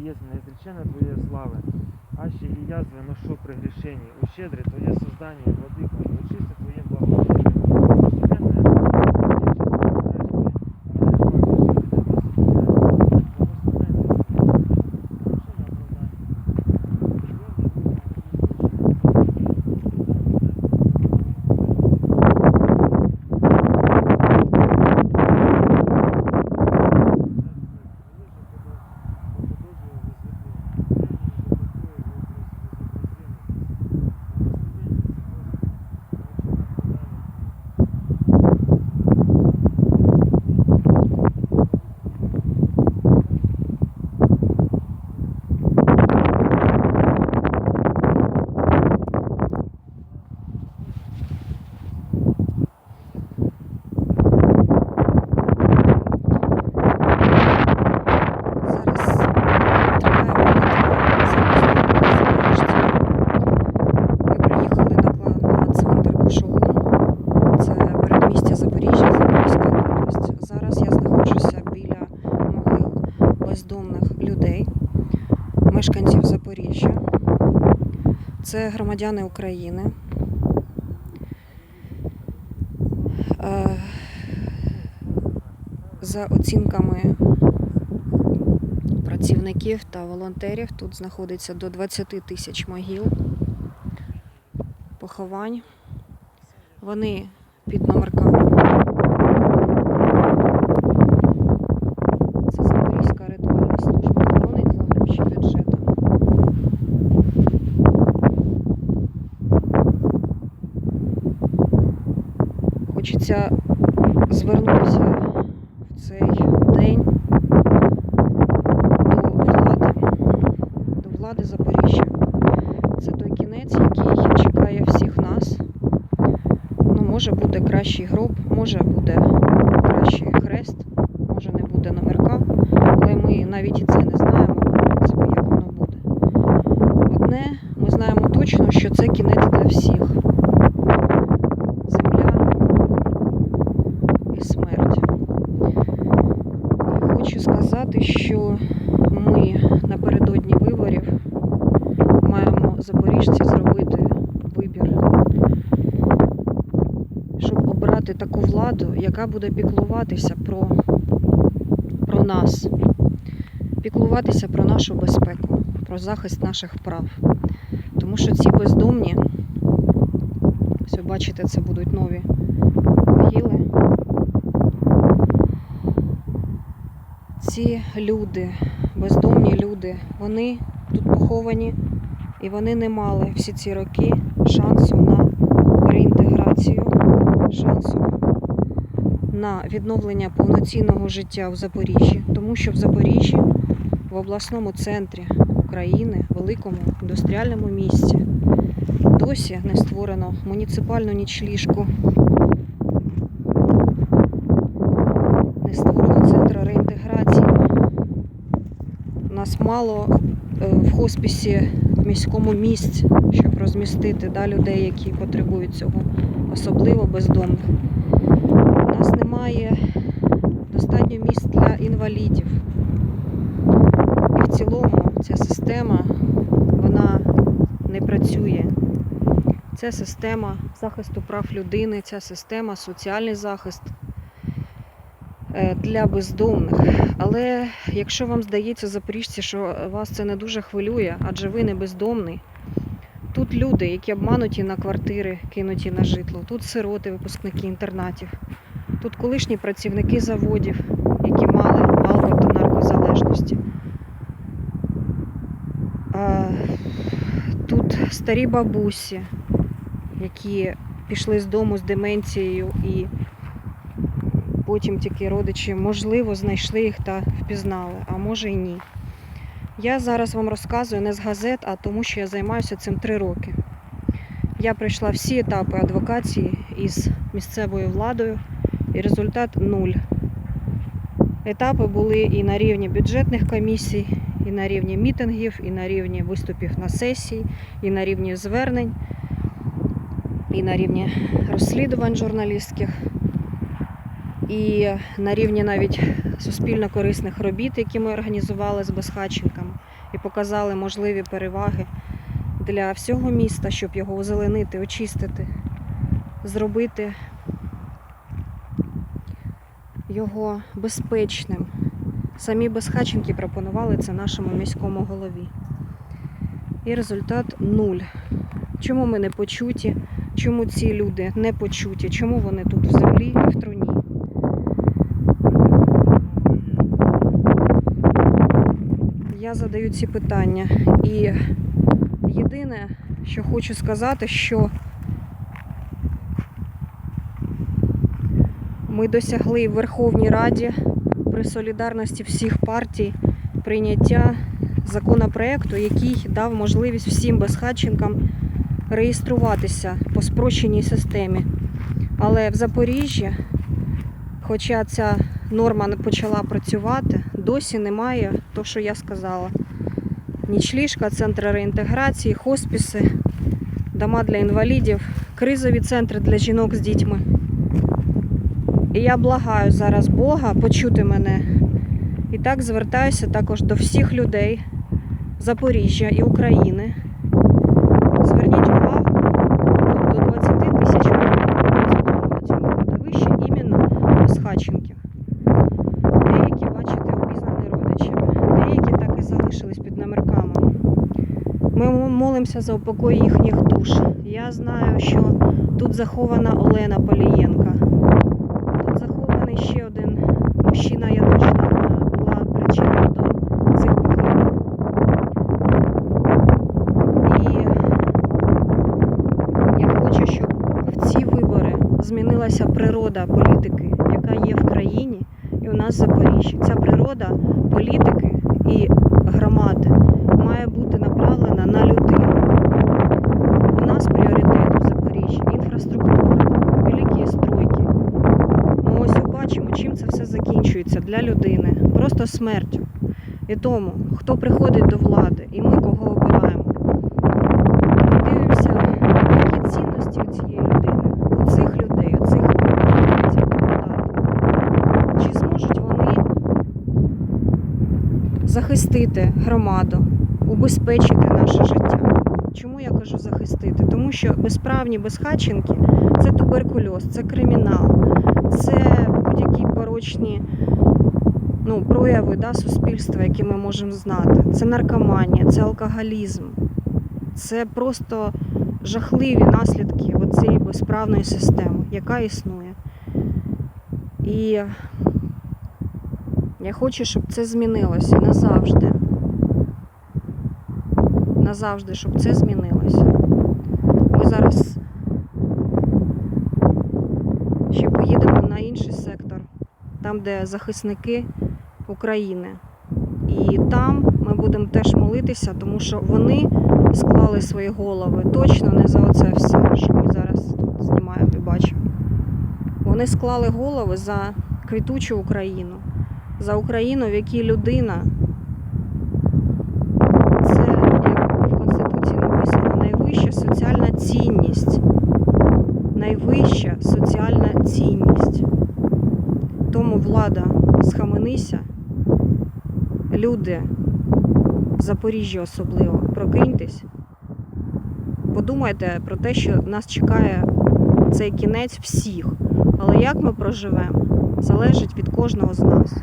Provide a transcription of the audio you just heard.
Образ єсть неотречена Твоєї слави, аще і язви ношу при грішенні, ущедри Твоє создання, владико, очисти Твоє благословення. Зараз триває молитва за бездомних запоріжців. Ми приїхали на, пла- на цвинтар Кушугум. Це передмістя Запоріжжя, Запорізька область. Зараз я знаходжуся біля могил бездомних людей, мешканців Запоріжжя. Це громадяни України. Е, За оцінками працівників та волонтерів. Тут знаходиться до 20 тисяч могіл поховань. Вони під номерками. Це Запорізька ритуальна служба охорони для гроші бюджету. Хочеться звернутися в цей день до влади, до влади Запоріжжя. Це той кінець, який чекає всіх нас. Ну, може буде кращий гроб, може буде кращий хрест, може не буде номерка, але ми навіть і це не знаємо, як воно буде. Одне, ми знаємо точно, що це кінець для всіх. Земля і смерть. Хочу сказати, що ми напередодні виборів маємо запоріжці зробити щоб таку владу, яка буде піклуватися про, про нас, піклуватися про нашу безпеку, про захист наших прав. Тому що ці бездомні, ось ви бачите, це будуть нові могили. ці люди, бездомні люди, вони тут поховані і вони не мали всі ці роки шансу на шансу на відновлення повноцінного життя в Запоріжжі, тому що в Запоріжжі, в обласному центрі України, великому індустріальному місті, досі не створено муніципальну нічліжку, не створено центру реінтеграції. У нас мало е, в хоспісі в міському місць, щоб розмістити да, людей, які потребують цього, особливо бездомних. У нас немає достатньо місць для інвалідів. І в цілому ця система вона не працює. Це система захисту прав людини, ця система соціальний захист е, для бездомних. Але якщо вам здається, запоріжці, що вас це не дуже хвилює, адже ви не бездомний. Тут люди, які обмануті на квартири, кинуті на житло, тут сироти, випускники інтернатів, тут колишні працівники заводів, які мали алко та наркозалежності. Тут старі бабусі, які пішли з дому з деменцією і потім тільки родичі, можливо, знайшли їх та впізнали, а може й ні. Я зараз вам розказую не з газет, а тому, що я займаюся цим три роки. Я пройшла всі етапи адвокації із місцевою владою, і результат нуль. Етапи були і на рівні бюджетних комісій, і на рівні мітингів, і на рівні виступів на сесії, і на рівні звернень, і на рівні розслідувань журналістських. і на рівні навіть суспільно корисних робіт, які ми організували з безхатченками, і показали можливі переваги для всього міста, щоб його озеленити, очистити, зробити його безпечним. Самі безхатченки пропонували це нашому міському голові. І результат нуль. Чому ми не почуті? Чому ці люди не почуті? Чому вони тут в землі і в труні? Я задаю ці питання. І єдине, що хочу сказати, що ми досягли в Верховній Раді при солідарності всіх партій прийняття законопроекту, який дав можливість всім безхатченкам реєструватися по спрощеній системі. Але в Запоріжжі, хоча ця норма не почала працювати, досі немає то, що я сказала. Нічліжка, центри реінтеграції, хоспіси, дома для інвалідів, кризові центри для жінок з дітьми. І я благаю зараз Бога почути мене. І так звертаюся також до всіх людей Запоріжжя і України. Зверніть увагу, тут до 20 тисяч працювало на цьому кладовищі іменно безхатченків. Деякі, бачите, обізнані родичами, деякі так і залишились під номерками. Ми молимося за упокой їхніх душ. Я знаю, що тут захована Олена Полієнка. Тут захований ще один мужчина, я точно була причетна до цих похорон. І я хочу, щоб в ці вибори змінилася природа політики, яка є в країні і у нас в Запоріжжі. Ця природа політики і громади має бути направлена на людину. У нас пріоритет у Запоріжжі інфраструктура, великі стройки. Ну ось бачимо, чим це все закінчується для людини. Просто смертю. І тому, хто приходить до влади, і ми кого обираємо. Ми дивимося, які цінності у цієї людини, у цих людей, у цих депутатів. Чи зможуть вони захистити громаду, убезпечити наше життя? Чому я кажу захистити? Тому що безправні безхатченки це туберкульоз, це кримінал, це будь-які порочні ну, прояви да, суспільства, які ми можемо знати. Це наркоманія, це алкоголізм, це просто жахливі наслідки цієї безправної системи, яка існує. І я хочу, щоб це змінилося назавжди. Назавжди, щоб це змінилося. Ми зараз ще поїдемо на інший сектор, там, де захисники України. І там ми будемо теж молитися, тому що вони склали свої голови точно не за оце все, що ми зараз тут знімаємо і бачимо. Вони склали голови за квітучу Україну, за Україну, в якій людина це, як в Конституції написано, найвища соціальна цінність. Найвища соціальна цінність. Тому влада, схаменися, люди в Запоріжжі особливо, прокиньтесь. Подумайте про те, що нас чекає цей кінець всіх. Але як ми проживемо, залежить від кожного з нас.